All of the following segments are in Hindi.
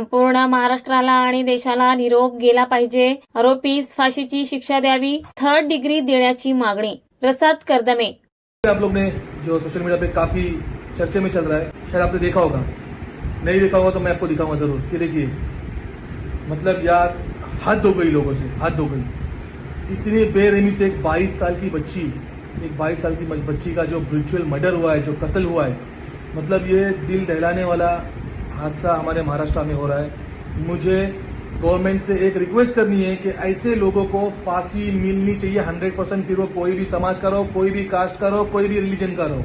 संपूर्ण महाराष्ट्राला आणि देशाला निरोप गेला पाहिजे. आरोपीस फाशीची शिक्षा द्यावी थर्ड डिग्री देण्याची मागणी. प्रसाद कर्दमे. आप लोग ने जो सोशल मीडिया पे काफ़ी चर्चे में चल रहा है, शायद आपने देखा होगा। नहीं देखा होगा तो मैं आपको दिखाऊँगा ज़रूर। कि देखिए मतलब यार, हद हो गई लोगों से, हद हो गई। इतनी बेरहमी से एक 22 साल की बच्ची, एक 22 साल की बच्ची का जो ब्रिचुअल मर्डर हुआ है, जो कत्ल हुआ है मतलब ये दिल दहलाने वाला हादसा हमारे महाराष्ट्र में हो रहा है। मुझे गवर्नमेंट से एक रिक्वेस्ट करनी है कि ऐसे लोगों को फांसी मिलनी चाहिए हंड्रेड परसेंट फिर वो कोई भी समाज का रहो, कोई भी कास्ट का रहो, कोई भी रिलीजन का रहो।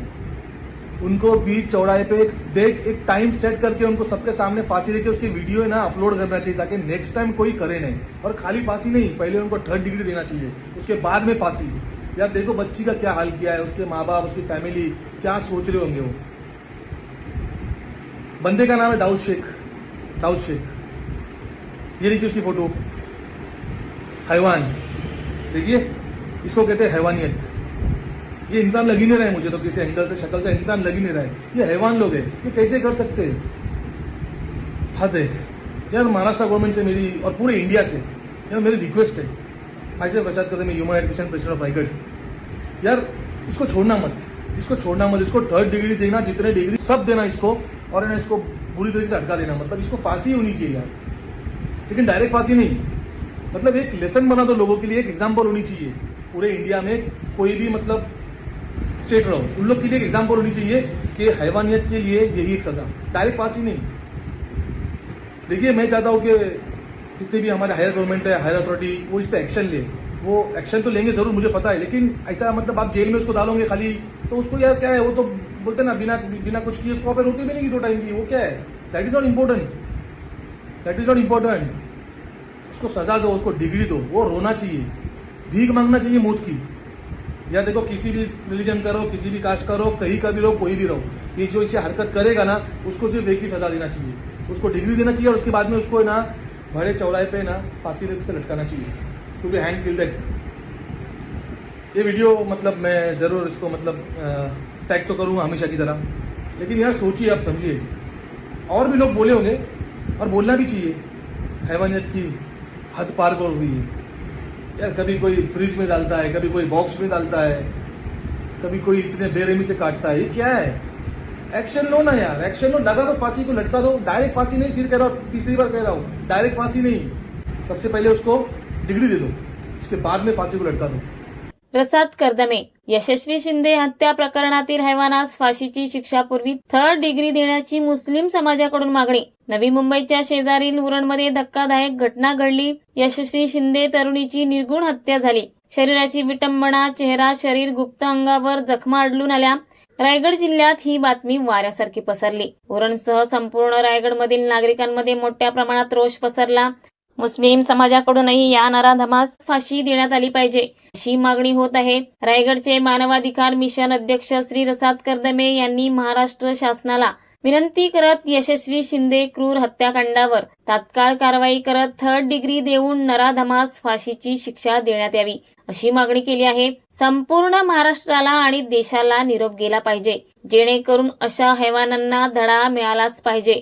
उनको बीच चौड़ाए पे एक डेट एक टाइम सेट करके उनको सबके सामने फांसी देके उसकी वीडियो है ना अपलोड करना चाहिए, ताकि नेक्स्ट टाइम कोई करे नहीं। और खाली फांसी नहीं, पहले उनको थर्ड डिग्री देना चाहिए, उसके बाद में फांसी। यार देखो बच्ची का क्या हाल किया है, उसके माँ बाप, उसकी फैमिली क्या सोच रहे होंगे वो? बंदे का नाम है दाऊद शेख। दाऊद शेख। ये देखिए उसकी फ़ोटो। हैवान। देखिए, इसको कहते हैं हैवानियत। ये इंसान लग ही नहीं रहा है मुझे तो किसी एंगल से, शक्ल से, इंसान लग ही नहीं रहा है। ये हैवान लोग है। ये कैसे कर सकते हैं? हद है यार महाराष्ट्र गवर्नमेंट से मेरी और पूरे इंडिया से, यार मेरी रिक्वेस्ट है। ऐसे प्रसाद करते मैं human education president of Raigarh यार, इसको छोड़ना मत। इसको छोड़ना मत, इसको थर्ड डिग्री देना जितने डिग्री सब देना इसको, और ना इसको बुरी तरीके से हटका देना। मतलब इसको फांसी होनी चाहिए यार। लेकिन डायरेक्ट फांसी नहीं। मतलब एक लेसन बना दो लोगों के लिए, एक एग्ज़ाम्पल होनी चाहिए। पूरे इंडिया में कोई भी मतलब स्टेट रहो, उन लोग के लिए एग्ज़ाम्पल होनी चाहिए कि हैवानियत के लिए यही एक सजा। डायरेक्ट फांसी नहीं। देखिए, मैं चाहता हूँ कि जितने भी हमारे हायर गवर्नमेंट है हायर अथॉरिटी वो इस पर एक्शन ले। वो एक्शन तो लेंगे ज़रूर, मुझे पता है, लेकिन ऐसा मतलब आप जेल में उसको डालोगे खाली तो उसको यार क्या है, वो तो बोलते ना, बिना बिना कुछ किए उसको रोटी मिलेगी दो टाइम की, वो क्या है? That is not important that is not important उसको सजा दो, उसको डिग्री दो, वो रोना चाहिए, भीख मांगना चाहिए मौत की। या देखो, किसी भी रिलीजन का रहो किसी भी कास्ट का रहो कहीं का भी रहो, कोई भी रहो, ये जो इसे हरकत करेगा ना, उसको सिर्फ़ एक ही सजा देना चाहिए। उसको डिग्री देना चाहिए और उसके बाद में उसको ना बड़े चौराहे पे ना, फांसी से लटकाना चाहिए। To be hand kill that ये वीडियो मतलब मैं ज़रूर इसको मतलब टैग तो करूँगा हमेशा की तरह। लेकिन यार सोचिए आप, समझिए। और भी लोग बोले होंगे, और बोलना भी चाहिए। हैवानियत की हद पार कर हुई है? यार कभी कोई फ्रिज में डालता है, कभी कोई बॉक्स में डालता है, कभी कोई इतने बेरहमी से काटता है, ये क्या है? एक्शन लो ना यार एक्शन लो। लगा दो फांसी को लटका दो। डायरेक्ट फांसी नहीं, फिर कह रहा हूँ, तीसरी बार कह रहा हूँ डायरेक्ट फांसी नहीं। सबसे पहले उसको डिग्री दे दो उसके बाद में फांसी को लटका दो. प्रसाद कर्दमे यशस्वी शिंदे हत्या प्रकरणातील हैवानास फाशीची शिक्षा पूर्वी थर्ड डिग्री देण्याची मुस्लिम समाजाकडून मागणी. नवी मुंबईच्या शेजारील उरणमध्ये धक्कादायक घटना घडली. यशस्वी शिंदे तरुणीची निर्गुण हत्या झाली. शरीराची विटंबना चेहरा शरीर गुप्त अंगावर जखमा अडलून आल्या. रायगड जिल्ह्यात ही बातमी वाऱ्यासारखी पसरली. उरणसह संपूर्ण रायगडमधील नागरिकांमध्ये मोठ्या प्रमाणात रोष पसरला. मुस्लिम समाजाकडूनही या नराधमास फाशी देण्यात आली पाहिजे. अशी मागणी होत आहे. रायगडचे मानवाधिकार मिशन अध्यक्ष श्री रसाद कर्दमे यांनी महाराष्ट्र शासनाला विनंती करत यशस्वी शिंदे क्रूर हत्याकांडावर तात्काळ कारवाई करत थर्ड डिग्री देऊन नराधमास फाशीची शिक्षा देण्यात यावी अशी मागणी केली आहे. संपूर्ण महाराष्ट्राला आणि देशाला निरोप गेला पाहिजे. जेणेकरून अशा हैवानांना धडा मिळालाच पाहिजे.